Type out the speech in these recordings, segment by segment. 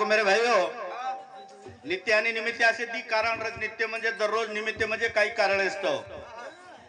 देखो मेरे भाइयों नित्य आणि निमित्त असे ती कारण नित्य म्हणजे दररोज निमित्त म्हणजे काही कारण असतं.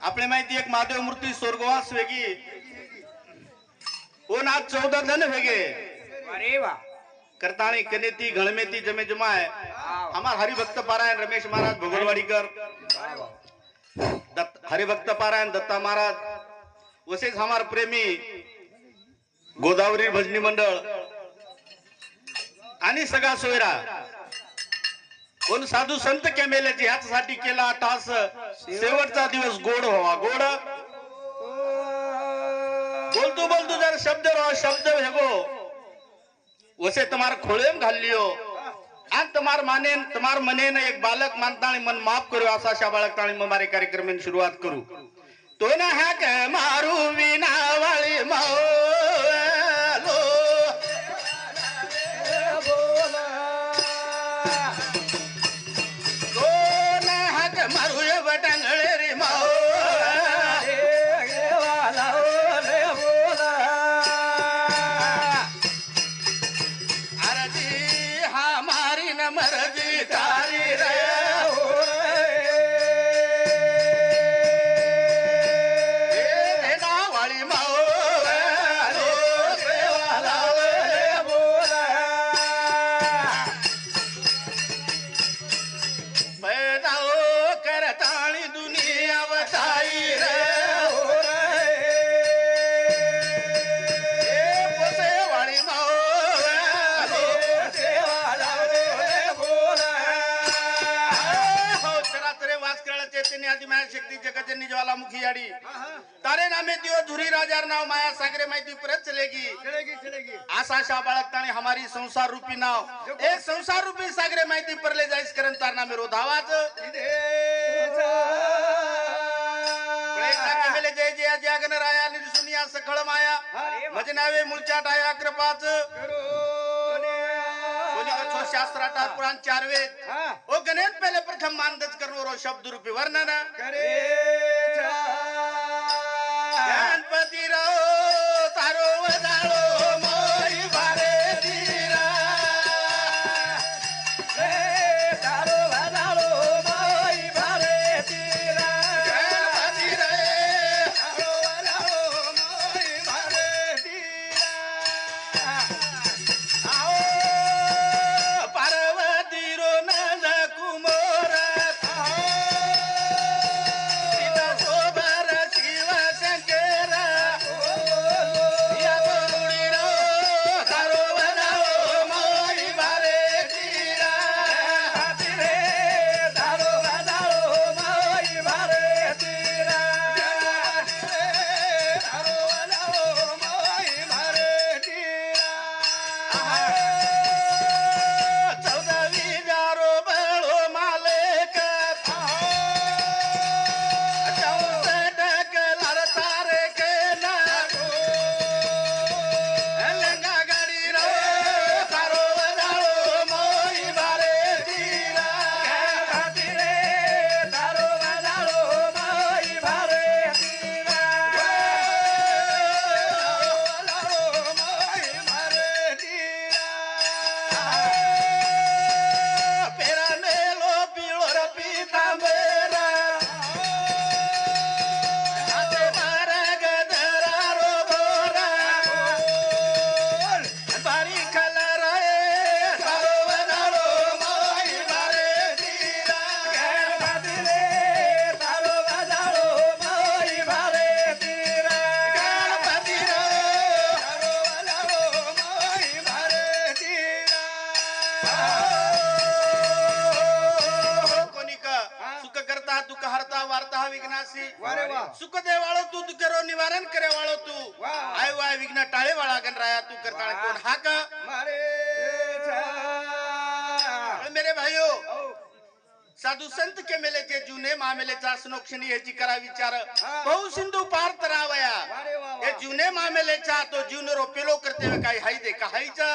आपले माहिती एक महादेव मूर्ती स्वर्गवास वेगी. ओन आज चौदा धन वेगे? अरे वा. करताणी कनेती घळमेती जमे जमाय हमार हरिभक्त पारायण रमेश महाराज भोगलवाडीकर. दत्त हरिभक्त पारायण दत्ता महाराज. वसेच हमार प्रेमी. गोदावरी भजनी मंडळ. आणि सगळा सोयरा. कोण साधू संत कॅमेल्याची ह्याच्यासाठी केला तास. शेवटचा दिवस गोड व्हावा. गोड? बोलतो बोलतो जर शब्द राहा शब्द हेगो वसे तुम्हार खोळेम घालियो आणि तुम्हार मानेन तुम्हार मनेन एक बालक मानताणी मन माफ करू असा अशा बाळकताणी मग मारे कार्यक्रम सुरुवात करू. तो ना हॅक मारू विना वाळी माऊ. तारे नामे दियो धुरी राजार नाव माया सागरे माहिती परत चलेगी. आशा शाह बाळकताणी हमारी संसार रूपी नाव. एक संसार रूपी सागरे माहिती परले जाईस करण तार नामे रोधावाच जय जय राया निर्सुनिया सखळ माया. मज नावे मुळच्या टाया कृपाच कोणी कछो शास्त्र आठात पुराण चार वेद. ओ गणेश पहिले प्रथम मानदच करणो शब्द रूपी वर्णन. गणपती सुख दे वाळो तू दुःख रो निवारण करे वाळो तू वा. आय वाय विघ्न टाळे वाळा गण राया तू करता वा. कोण हा का पण मेरे भाइयो साधू संत के मेले के जुने मामेलेचा स्नोक्षणी ह्याची करा विचार. बहु सिंधू पार तरावया. हे जुने मामेलेचा तो जीवन रोपेलो करते काही हाई दे का हाईचा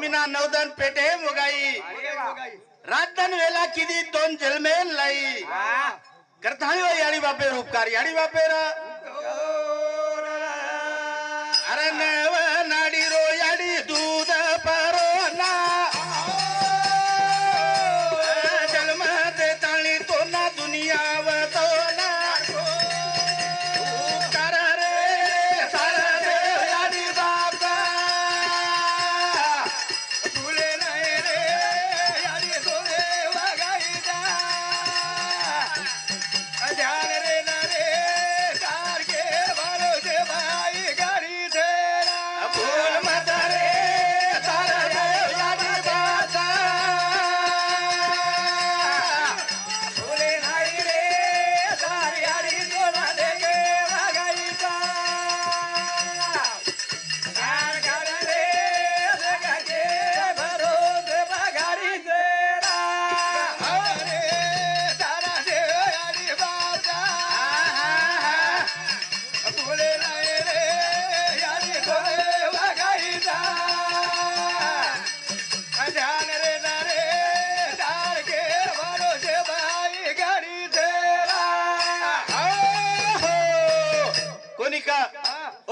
मीना नवदन पेटे मुगाई रातदन वेला किती दोन जलमेन लाई करताळी हो याडी बापेर यारी याडी बापेर अरे नव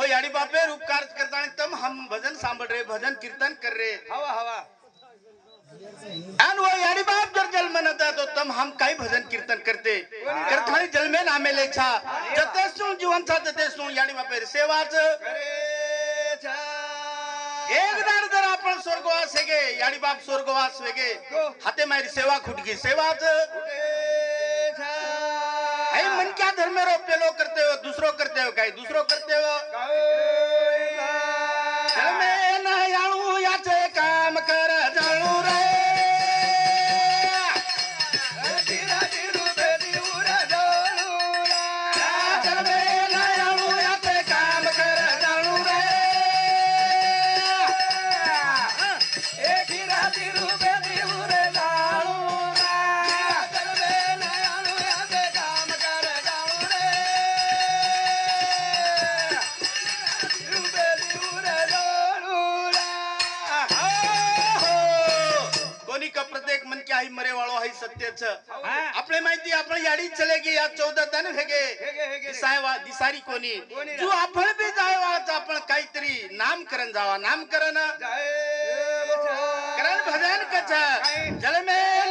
ओ बापे बापेर उपकार करता तम हम भजन सांभळ रे भजन कीर्तन कर रे. हवा हवा. वो याडी बाप जर जल म्हणत आहे तो तम हम काही भजन कीर्तन करते. करताळी जलमे नामे लेछा जते सु जीवन छा जते सु याडी बापेर सेवाच. करे छा एकदा जर आपण स्वर्गवास हेगे याडी बाप स्वर्गवास वेगे हाते मारी सेवा खुटगी सेवाच. करे क्या धर्म रो पेलो करते हो दूसरो करते हो काही दुसरो करते हो? जलमे न याळू याचे काम कर जाणू रे। जलमे न तन हेगे दिसायवा दिसारी कोणी? जो आपण बी जायवाच आपण काहीतरी नामकरण जावा. नामकरण? करण भजन कच जलमे न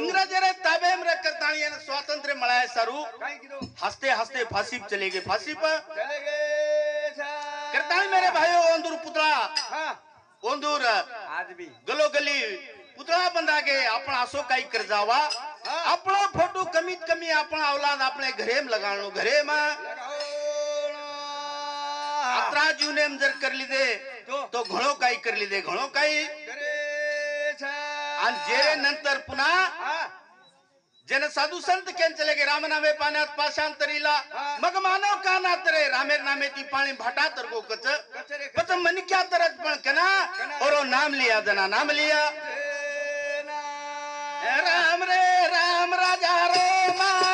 ಇಂಗ್ರಜರ ತಾಬೆ में रखकर ताणी स्वातंत्र्य मिळाय सारू हंसते हसते फांसी पे चले गए फांसी पर करता मेरे भाइयों ओंदूर पुतला ओंदूर आदमी गलो गली पुतळा बंदागे आपण असो काई कर जावा आपला फोटो कमीत कमी आपण अवलाद आपले घरेम घरे में अत्रा ने जर करली दे तो घणो काही करली दे घणो काई आणि जे नंतर पुन्हा जन साधू संत केन चले गे राम नामे पाण्यात पाशांतरीला मग मानव का नातरे रामेर नामे ती पाणी भाटा तर गो कच. कच मन क्या तरत पण कना. और नाम लिया जना नाम लिया. राम रे राम राजा रोमा राम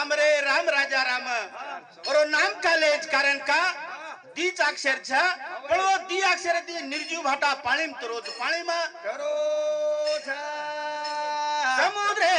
राम रे राम राजा राम. और नाम का लेज कारण का दीच अक्षर छ पण वो दी अक्षर ती निर्जीव भाटा पाणी तरोत पाणी मा समुद्रे